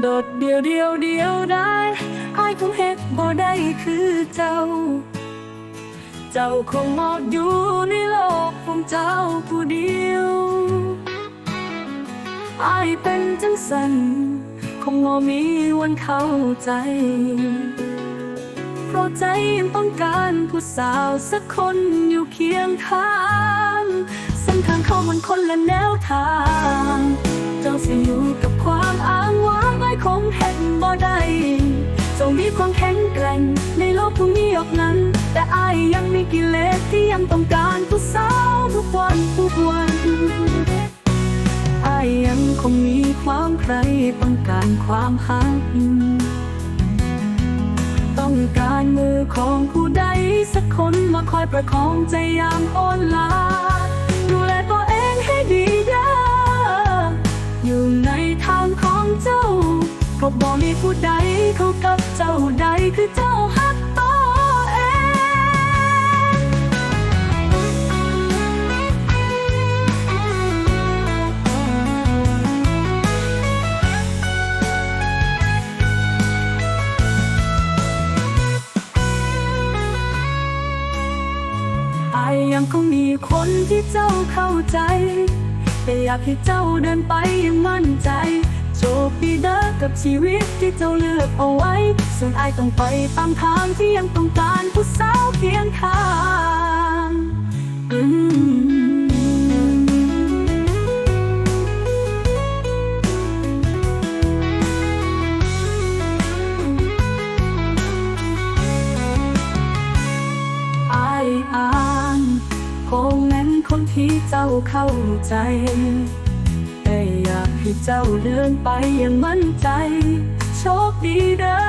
โดดเดียวเดียวเดียวได้อายคงเฮ็ดบ่ได้คือเจ้า เจ้าคงหมดอยู่ในโลกของเจ้าผู้เดียวอายเป็นจังสันคงบ่มีวันเข้าใจ เพราะใจยังต้องการผู้สาวสักคนอยู่เคียงข้างเส้นทางเขามันคนละแนวทาง กผู้มีออกนั้น แต่อายยังมีกิเลสที่ยังต้องการผู้สาวทุกวันทุกวันอายยังคงมีความใครต้องการความหักต้องการมือของผู้ใดสักคนมาคอยประคองใจยามอ่อนล้าดูแลตัวเองให้ดีเด้ออยู่ในทางของเจ้าเพราะบอกมีผู้ใดเขากับเจ้าใดคือเจ้า ยังคงมีคนที่เจ้าเข้าใจ แต่อยากให้เจ้าเดินไปอยังมั่นใจ โชคดีเด้อกับชีวิตที่เจ้าเลือกเอาไว้ ส่วนอายต้องไปตามทางที่ยังต้องการผู้สา ที่เจ้าเข้าใจ แต่อยากให้เจ้าเดินไปอย่างมั่นใจ โชคดีเด้อ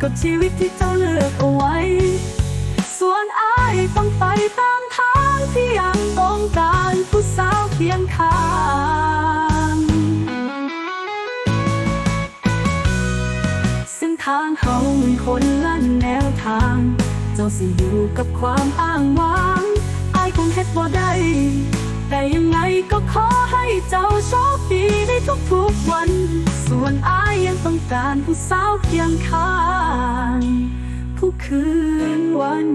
กับชีวิตที่เจ้าเลือกเอาไว้ ส่วนอายต้องไปตามทางที่ยังต้องการผู้สาวเคียงข้างเส้นทางเขามีคนละแนวทาง เจ้าสิอยู่กับความอ้างว้าง งเฮ็ดบ่ได้แต่ยังไงก็ขอให้เจ้าโชคดีในทุกๆวัน ส่วนอายยังต้องการผู้สาวเคียงข้างผู้คืนวัน